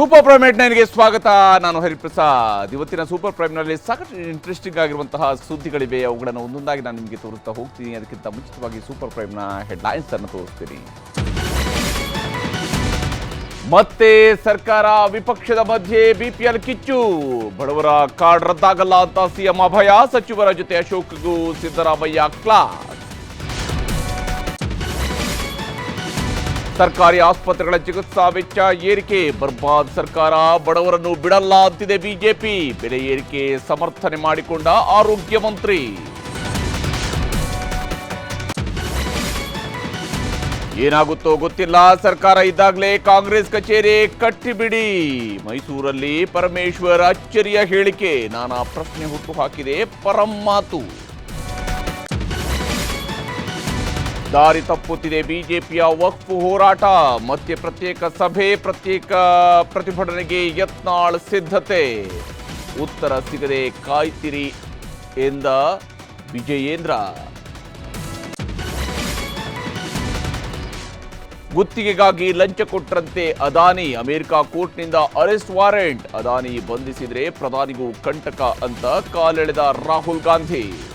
Super prime ನೈನ್ಗೆ ಸ್ವಾಗತ. ನಾನು ಹರಿಪ್ರಸಾದ್. ಇವತ್ತಿನ ಸೂಪರ್ ಪ್ರೈಮ್ನಲ್ಲಿ ಸಾಕಷ್ಟು ಇಂಟ್ರೆಸ್ಟಿಂಗ್ ಆಗಿರುವಂತಹ ಸುದ್ದಿಗಳಿವೆ. ಅವುಗಳನ್ನು ಒಂದೊಂದಾಗಿ ನಾನು ನಿಮಗೆ ತೋರಿಸ್ತಾ ಹೋಗ್ತೀನಿ. ಅದಕ್ಕಿಂತ ಮುಂಚಿತವಾಗಿ ಸೂಪರ್ ಪ್ರೈಮ್ನ ಹೆಡ್ಲೈನ್ಸ್ ಅನ್ನು ತೋರಿಸ್ತೀನಿ. ಮತ್ತೆ ಸರ್ಕಾರ ವಿಪಕ್ಷದ ಮಧ್ಯೆ ಬಿಪಿಎಲ್ ಕಿಚ್ಚು. ಬಡವರ ಕಾರ್ಡ್ ರದ್ದಾಗಲ್ಲ ಅಂತ ಸಿಎಂ ಅಭಯ. ಸಚಿವರ ಜೊತೆ ಅಶೋಕ್ಗೂ ಸಿದ್ದರಾಮಯ್ಯ ಕ್ಲಾಸ್. ಸರ್ಕಾರಿ ಆಸ್ಪತ್ರೆಗಳ ಚಿಕಿತ್ಸಾ ವೆಚ್ಚ ಏರಿಕೆ. ಬರ್ಬಾದ್ ಸರ್ಕಾರ ಬಡವರನ್ನು ಬಿಡಲ್ಲ ಅಂತಿದೆ ಬಿಜೆಪಿ. ಬೆಲೆ ಏರಿಕೆ ಸಮರ್ಥನೆ ಮಾಡಿಕೊಂಡ ಆರೋಗ್ಯ ಮಂತ್ರಿ. ಏನಾಗುತ್ತೋ ಗೊತ್ತಿಲ್ಲ. ಸರ್ಕಾರ ಇದ್ದಾಗಲೇ ಕಾಂಗ್ರೆಸ್ ಕಚೇರಿ ಕಟ್ಟಿಬಿಡಿ. ಮೈಸೂರಲ್ಲಿ ಪರಮೇಶ್ವರ್ ಅಚ್ಚರಿಯ ಹೇಳಿಕೆ. ನಾನಾ ಪ್ರಶ್ನೆ ಹುಟ್ಟು ಹಾಕಿದೆ. ಪರಂ ಮಾತು. ದಾರಿ ತಪ್ಪುತ್ತಿದೆ. ಬಿಜೆಪಿಯ ವಕ್ಫು ಹೋರಾಟ. ಮತ್ತೆ ಪ್ರತ್ಯೇಕ ಸಭೆ, ಪ್ರತ್ಯೇಕ ಪ್ರತಿಭಟನೆಗೆ ಯತ್ನಾಳ್ ಸಿದ್ಧತೆ. ಉತ್ತರ ಸಿಗದೆ ಕಾಯ್ತಿರಿ ಎಂದ ವಿಜಯೇಂದ್ರ. ಗುತ್ತಿಗೆಗಾಗಿ ಲಂಚ ಕೊಟ್ಟರಂತೆ ಅದಾನಿ. ಅಮೆರಿಕ ಕೋರ್ಟ್ನಿಂದ ಅರೆಸ್ಟ್ ವಾರೆಂಟ್. ಅದಾನಿ ಬಂಧಿಸಿದ್ರೆ ಪ್ರಧಾನಿಗೂ ಕಂಟಕ ಅಂತ ಕಾಲೆಳೆದ ರಾಹುಲ್ ಗಾಂಧಿ.